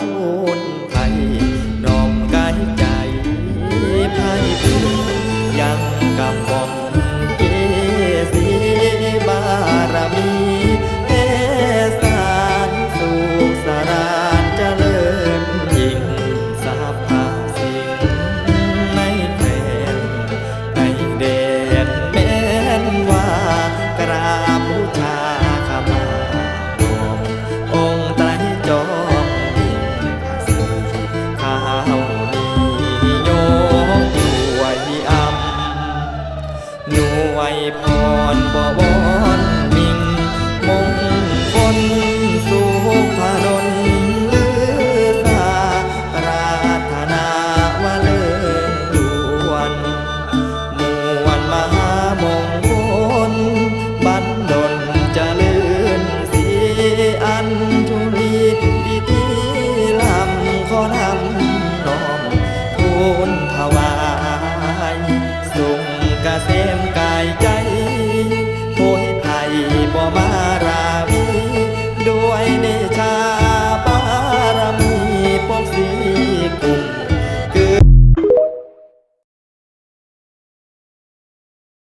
พูนไทยดอมกายใจไพ่เพื่อยังกับบอกเกสีบารมี พรบ่วอนมิงมงคลสุภดลลือสาปรารถนาวาเลินดวนมวลมหามงคลบันดลจะเลื่อนสีอันจุลีพิธีลำขอนำน้อมทูลถวายสุขเกษม